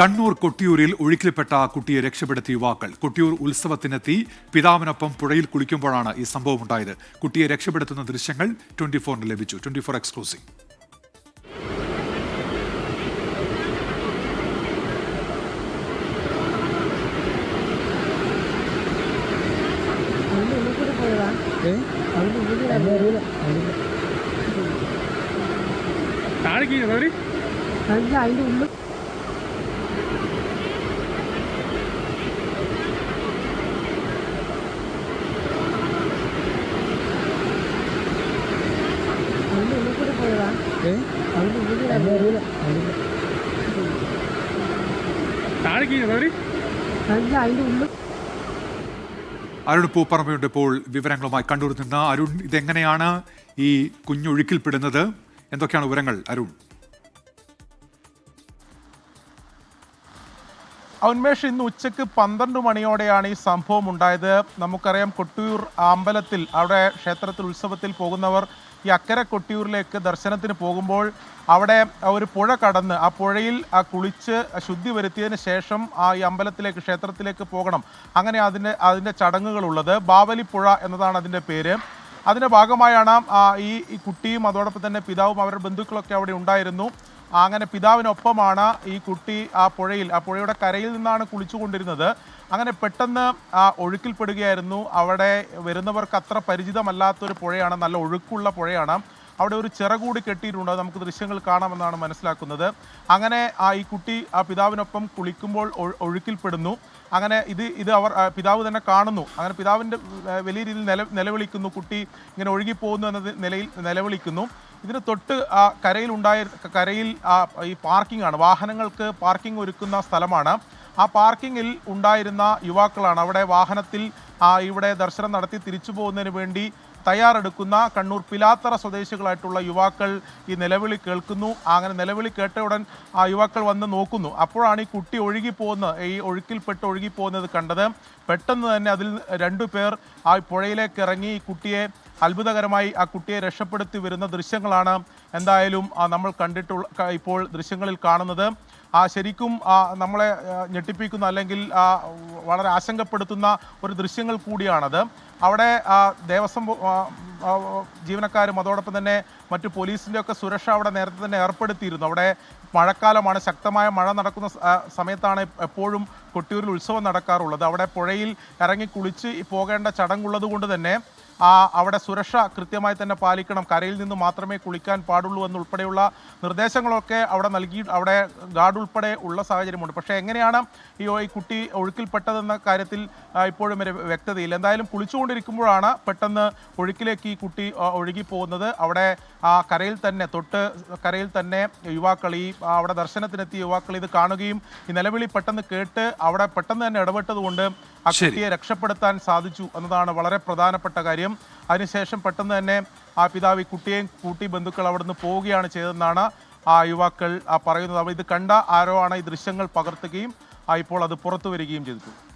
കണ്ണൂർ കൊട്ടിയൂരിൽ ഒഴുക്കിൽപ്പെട്ട കുട്ടിയെ രക്ഷപ്പെടുത്തിയ യുവാക്കൾ. കൊട്ടിയൂർ ഉത്സവത്തിനെത്തി പിതാവിനൊപ്പം പുഴയിൽ കുളിക്കുമ്പോഴാണ് ഈ സംഭവം ഉണ്ടായത്. കുട്ടിയെ രക്ഷപ്പെടുത്തുന്ന ദൃശ്യങ്ങൾ ട്വന്റി ഫോറിന് ലഭിച്ചു. Twenty four exclusive. താഴേക്ക് അതിന്റെ ഉള്ളിൽ അതിന്റെ ഉള്ളിൽ കൂടി പോയതാ അതിന്റെ ഉള്ളിൽ കൂടി താഴേക്ക് അവർ അല്ല അതിന്റെ ഉള്ളിൽ അരുൺ പൂപ്പറമ്പയുണ്ട് ഇപ്പോൾ വിവരങ്ങളുമായി കണ്ണൂരിൽ നിന്ന് അരുൺ ഇതെങ്ങനെയാണ് ഈ കുഞ്ഞൊഴുക്കിൽപ്പെടുന്നത്? എന്തൊക്കെയാണ് വിവരങ്ങൾ അരുൺ? ഉന്മേഷ് ഇന്ന് ഉച്ചയ്ക്ക് പന്ത്രണ്ട് മണിയോടെയാണ് ഈ സംഭവം ഉണ്ടായത്. നമുക്കറിയാം കൊട്ടിയൂർ അമ്പലത്തിൽ അവിടെ ക്ഷേത്രത്തിൽ ഉത്സവത്തിൽ പോകുന്നവർ ഈ അക്കരെ കൊട്ടിയൂരിലേക്ക് ദർശനത്തിന് പോകുമ്പോൾ അവിടെ ഒരു പുഴ കടന്ന് ആ പുഴയിൽ കുളിച്ച് ശുദ്ധി വരുത്തിയതിന് ശേഷം ആ ഈ അമ്പലത്തിലേക്ക് ക്ഷേത്രത്തിലേക്ക് പോകണം. അങ്ങനെ അതിന്റെ അതിന്റെ ചടങ്ങുകളുള്ളത് ബാവലി പുഴ എന്നതാണ് അതിന്റെ പേര്. അതിന്റെ ഭാഗമായാണ് ഈ കുട്ടിയും അതോടൊപ്പം തന്നെ പിതാവും അവരുടെ ബന്ധുക്കളൊക്കെ അവിടെ ഉണ്ടായിരുന്നു. അങ്ങനെ പിതാവിനൊപ്പമാണ് ഈ കുട്ടി ആ പുഴയിൽ ആ പുഴയുടെ കരയിൽ നിന്നാണ് കുളിച്ചുകൊണ്ടിരുന്നത്. അങ്ങനെ പെട്ടെന്ന് ആ ഒഴുക്കിൽപ്പെടുകയായിരുന്നു. അവിടെ വരുന്നവർക്ക് അത്ര പരിചിതമല്ലാത്തൊരു പുഴയാണ് നല്ല ഒഴുക്കുള്ള പുഴയാണ്. അവിടെ ഒരു ചിറ കൂടി കെട്ടിയിട്ടുണ്ട്. നമുക്ക് ദൃശ്യങ്ങൾ കാണാമെന്നാണ് മനസ്സിലാക്കുന്നത്. അങ്ങനെ ആ ഈ കുട്ടി ആ പിതാവിനൊപ്പം കുളിക്കുമ്പോൾ ഒഴു- ഒഴുക്കിൽപ്പെടുന്നു. അങ്ങനെ ഇത് ഇത് അവർ പിതാവ് തന്നെ കാണുന്നു. അങ്ങനെ പിതാവിന്റെ വലിയ രീതിയിൽ നില നിലവിളിക്കുന്നു. കുട്ടി ഇങ്ങനെ ഒഴുകിപ്പോകുന്നു എന്ന നിലയിൽ നിലവിളിക്കുന്നു. ഇതിന് തൊട്ട് ആ കരയിൽ ഉണ്ടായ കരയിൽ ആ ഈ പാർക്കിംഗ് ആണ് വാഹനങ്ങൾക്ക് പാർക്കിംഗ് ഒരുക്കുന്ന സ്ഥലമാണ്. ആ പാർക്കിങ്ങിൽ ഉണ്ടായിരുന്ന യുവാക്കളാണ്. അവിടെ വാഹനത്തിൽ ഇവിടെ ദർശനം നടത്തി തിരിച്ചു പോകുന്നതിന് വേണ്ടി തയ്യാറെടുക്കുന്ന കണ്ണൂർ പിലാത്തറ സ്വദേശികളായിട്ടുള്ള യുവാക്കൾ ഈ നിലവിളി കേൾക്കുന്നു. അങ്ങനെ നിലവിളി കേട്ട ഉടൻ ആ യുവാക്കൾ വന്ന് നോക്കുന്നു. അപ്പോഴാണ് ഈ കുട്ടി ഒഴുകിപ്പോകുന്നത് ഈ ഒഴുക്കിൽപ്പെട്ട് ഒഴുകിപ്പോകുന്നത് കണ്ടത്. പെട്ടെന്ന് തന്നെ അതിൽ രണ്ടു പേർ ആ പുഴയിലേക്ക് ഇറങ്ങി ഈ കുട്ടിയെ അത്ഭുതകരമായി ആ കുട്ടിയെ രക്ഷപ്പെടുത്തി വരുന്ന ദൃശ്യങ്ങളാണ് എന്തായാലും നമ്മൾ കണ്ടിട്ടുള്ള ഇപ്പോൾ ദൃശ്യങ്ങളിൽ കാണുന്നത്. ആ ശരിക്കും നമ്മളെ ഞെട്ടിപ്പിക്കുന്ന അല്ലെങ്കിൽ ആ, വളരെ ആശങ്കപ്പെടുത്തുന്ന ഒരു ദൃശ്യങ്ങൾ കൂടിയാണത്. അവിടെ ദേവസ്വം ജീവനക്കാരും അതോടൊപ്പം തന്നെ മറ്റു പോലീസിന്റെ ഒക്കെ സുരക്ഷ അവിടെ നേരത്തെ തന്നെ ഏർപ്പെടുത്തിയിരുന്നു. അവിടെ മഴക്കാലമാണ് ശക്തമായ മഴ നടക്കുന്ന സമയത്താണ് എപ്പോഴും കൊട്ടിയൂരിൽ ഉത്സവം നടക്കാറുള്ളത്. അവിടെ പുഴയിൽ ഇറങ്ങി കുളിച്ച് പോകേണ്ട ചടങ്ങുള്ളത് കൊണ്ട് തന്നെ അവിടെ സുരക്ഷ കൃത്യമായി തന്നെ പാലിക്കണം. കരയിൽ നിന്ന് മാത്രമേ കുളിക്കാൻ പാടുള്ളൂ എന്നുൾപ്പെടെയുള്ള നിർദ്ദേശങ്ങളൊക്കെ അവിടെ നൽകി അവിടെ ഗാർഡ് ഉൾപ്പെടെ ഉള്ള സാഹചര്യമുണ്ട്. പക്ഷേ എങ്ങനെയാണ് ഈ കുട്ടി ഒഴുക്കിൽപ്പെട്ടതെന്ന കാര്യത്തിൽ ഇപ്പോഴും വരെ വ്യക്തതയില്ല. എന്തായാലും കുളിച്ചുകൊണ്ടിരിക്കുമ്പോഴാണ് പെട്ടെന്ന് ഒഴുക്കിലേക്ക് ഈ കുട്ടി ഒഴുകി പോകുന്നത് അവിടെ ആ കരയിൽ തന്നെ തൊട്ട് കരയിൽ തന്നെ യുവാക്കൾ ഈ അവിടെ ദർശനത്തിനെത്തിയ യുവാക്കൾ ഇത് കാണുകയും ഈ നിലവിളി പെട്ടെന്ന് കേട്ട് അവിടെ പെട്ടെന്ന് തന്നെ ഇടപെട്ടതുകൊണ്ട് ആ കുട്ടിയെ രക്ഷപ്പെടുത്താൻ സാധിച്ചു എന്നതാണ് വളരെ പ്രധാനപ്പെട്ട കാര്യം. അതിനുശേഷം പെട്ടെന്ന് തന്നെ ആ പിതാവ് ഈ കുട്ടിയെയും കൂട്ടി ബന്ധുക്കൾ അവിടുന്ന് പോവുകയാണ് ചെയ്തതെന്നാണ് ആ യുവാക്കൾ പറയുന്നത്. അവർ ഇത് കണ്ട ആരോ ആണ് ഈ ദൃശ്യങ്ങൾ പകർത്തുകയും ഇപ്പോൾ അത് പുറത്തു വരികയും ചെയ്തിട്ടുണ്ട്